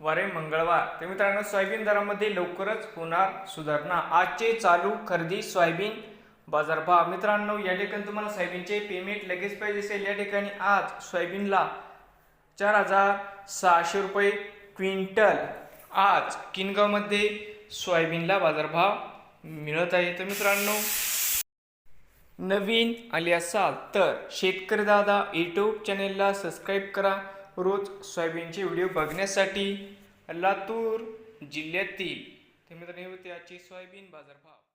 वारे मंगळवार. तर मित्रांनो सोयाबीन दरामध्ये लवकरच होणार सुधारणा. आजचे चालू खरेदी सोयाबीन बाजारभाव. मित्रांनो या ठिकाणी तुम्हाला सोयाबीनचे पेमेंट लगेच पाहिजे असेल या ठिकाणी आज सोयाबीनला चार हजार सहाशे रुपये क्विंटल आज किनगावमध्ये सोयाबीनला बाजारभाव मिळत आहे. तर मित्रांनो नवीन आले असाल तर शेतकरी दादा यूट्यूब चॅनेलला सबस्क्राईब करा. रोज सोयाबीनचे व्हिडिओ बघण्यासाठी लातूर जिल्ह्यातील. ते मित्रांनो हे सोयाबीन बाजारभाव.